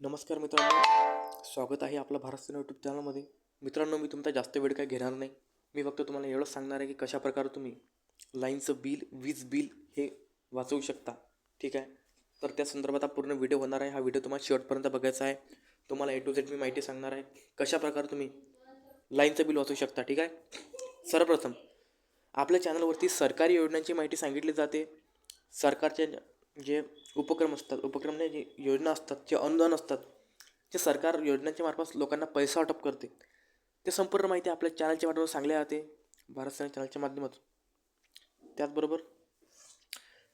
नमस्कार मित्रांनो. स्वागत आहे आपलं भारत सेना यूट्यूब चॅनलमध्ये मित्रांनो मी तुमचा जास्त वेळ काय घेणार नाही. मी फक्त तुम्हाला एवढंच सांगणार आहे की कशाप्रकारे तुम्ही लाईनचं बिल वीज बिल हे वाचवू शकता. ठीक आहे? तर त्या संदर्भात हा पूर्ण व्हिडिओ होणार आहे. हा व्हिडिओ तुम्हाला शेवटपर्यंत बघायचा आहे. तुम्हाला ए टू झेड मी माहिती सांगणार आहे. कशाप्रकारे तुम्ही लाईनचं बिल वाचवू शकता. ठीक आहे? सर्वप्रथम आपल्या चॅनलवरती सरकारी योजनांची माहिती सांगितली जाते. सरकारच्या जे उपक्रम असतात उपक्रम नाही जे योजना असतात जे अनुदान असतात जे सरकार योजनांच्या मार्फत लोकांना पैसा वाटप करते ते संपूर्ण माहिती आपल्या चॅनलच्या मार्फत सांगल्या जाते भारत सेना चॅनलच्या माध्यमातून. त्याचबरोबर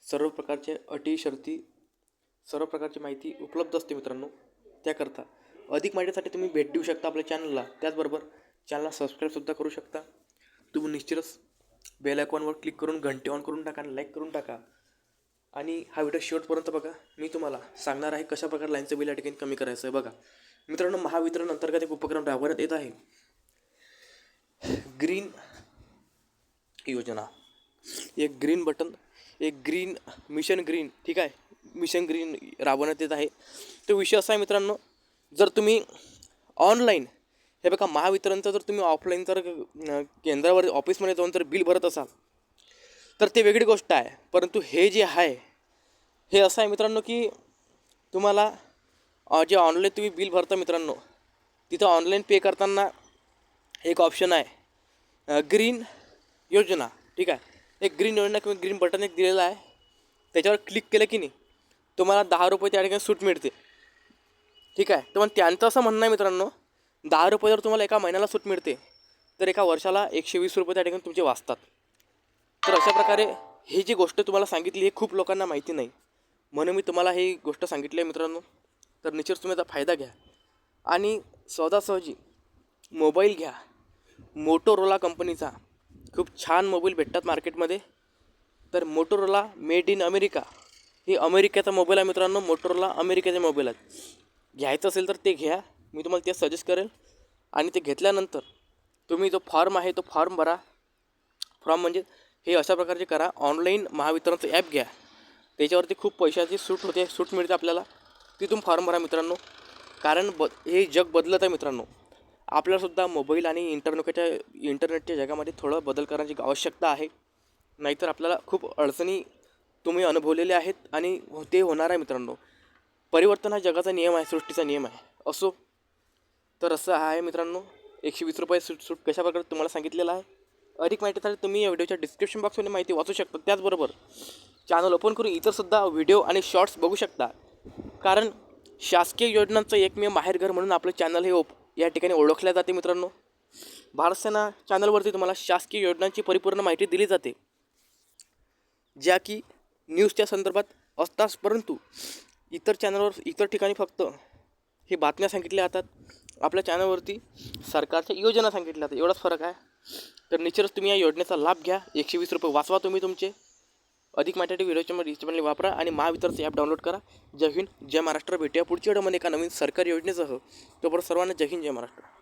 सर्व प्रकारचे अटी शर्ती सर्व प्रकारची माहिती उपलब्ध असते मित्रांनो त्याकरता अधिक माहितीसाठी तुम्ही भेट देऊ शकता आपल्या चॅनलला त्याचबरोबर चॅनलला सबस्क्राईबसुद्धा करू शकता. तुम्ही निश्चितच बेल आयकॉनवर क्लिक करून घंटे ऑन करून टाका आणि लाईक करून टाका. आणि हा व्हिडिओ शेवटपर्यंत बघा. मी तुम्हाला सांगणार आहे कशा प्रकारे लाईनचं बिल या ठिकाणी कमी करायचं आहे. बघा. मित्रांनो महावितरण अंतर्गत एक उपक्रम राबवण्यात येत आहे. ग्रीन योजना. एक ग्रीन बटन एक ग्रीन मिशन ग्रीन ठीक आहे? मिशन ग्रीन राबवण्यात येत आहे. तो विषय असा आहे मित्रांनो जर तुम्ही ऑनलाईन हे बघा महावितरणचं जर तुम्ही ऑफलाईन जर केंद्रावर ऑफिसमध्ये जाऊन जर बिल भरत असाल तर ते वेगळी गोष्ट आहे. परंतु हे जे आहे हे असं आहे मित्रांनो की तुम्हाला जे ऑनलाईन तुम्ही बिल भरता मित्रांनो तिथं ऑनलाईन पे करताना एक ऑप्शन आहे ग्रीन योजना. ठीक आहे? एक ग्रीन योजना किंवा ग्रीन बटन एक दिलेलं आहे. त्याच्यावर क्लिक केलं की नाही तुम्हाला दहा रुपये त्या ठिकाणी सूट मिळते ठीक आहे? तर मग त्यांचं असं म्हणणं आहे मित्रांनो दहा रुपये जर तुम्हाला एका महिन्याला सूट मिळते तर एका वर्षाला एकशे वीस रुपये त्या ठिकाणी तुमचे वाचतात. तर अशा प्रकारे ही जी गोष्ट तुम्हाला सांगितली हे खूप लोकांना माहिती नाही. म्हणून मी तुम्हाला ही गोष्ट सांगितली आहे मित्रांनो. तर निश्चित तुम्ही याचा फायदा घ्या. आणि सहजासहजी मोबाईल घ्या. मोटोरोला कंपनीचा खूप छान मोबाईल भेटतात मार्केटमध्ये. तर मोटोरोला मेड इन अमेरिका हे अमेरिकेचा मोबाईल आहे मित्रांनो. मोटोरोला अमेरिकेचे मोबाईल आहेत. घ्यायचं असेल तर ते घ्या. मी तुम्हाला ते सजेस्ट करेल. आणि ते घेतल्यानंतर तुम्ही जो फॉर्म आहे तो फॉर्म भरा. फॉर्म म्हणजे हे अशा प्रकारचे करा. ऑनलाईन महावितरणचं ॲप घ्या. त्याच्यावरती खूप पैशाची सूट होते सूट मिळते आपल्याला. तिथून फॉर्म भरा मित्रांनो. कारण ब हे जग बदलत आहे मित्रांनो. आपल्यालासुद्धा मोबाईल आणि इंटरनेटच्या इंटरनेटच्या जगामध्ये थोडं बदल करण्याची आवश्यकता आहे. नाहीतर आपल्याला खूप अडचणी तुम्ही अनुभवलेल्या आहेत आणि हो, ते होणार आहे मित्रांनो. परिवर्तन हा जगाचा नियम आहे सृष्टीचा नियम आहे. असो. तर असं आहे मित्रांनो. एकशे वीस रुपये सूट सूट कशा प्रकारे तुम्हाला सांगितलेलं आहे. अधिक माहितीसाठी तुम्ही या व्हिडिओच्या डिस्क्रिप्शन बॉक्समध्ये माहिती वाचू शकता. त्याचबरोबर चॅनल ओपन करून इतरसुद्धा व्हिडिओ आणि शॉर्ट्स बघू शकता. कारण शासकीय योजनांचं एकमेव माहेरघर म्हणून आपलं चॅनल हे ओप या ठिकाणी ओळखल्या जाते मित्रांनो. भारत सेना चॅनलवरती तुम्हाला शासकीय योजनांची परिपूर्ण माहिती दिली जाते. ज्या की न्यूजच्या संदर्भात असतात परंतु इतर चॅनलवर इतर ठिकाणी फक्त हे बातम्या सांगितल्या जातात. आपल्या चॅनलवरती सरकारच्या योजना सांगितल्या जातात. एवढाच फरक आहे. तर निश्चितच तुम्ही या योजनेचा लाभ घ्या. एकशे वीस रुपये वाचवा तुम्ही तुमचे. अधिक माहितीसाठी व्हिडिओच्या चॅनल वापरा आणि महावितरचं ॲप डाउनलोड करा. जय हिंद जय महाराष्ट्र. भेटूया पुढच्या व्हिडिओमध्ये एका नवीन सरकारी योजनेसह. तोपर्यंत सर्वांना जय हिंद जय महाराष्ट्र.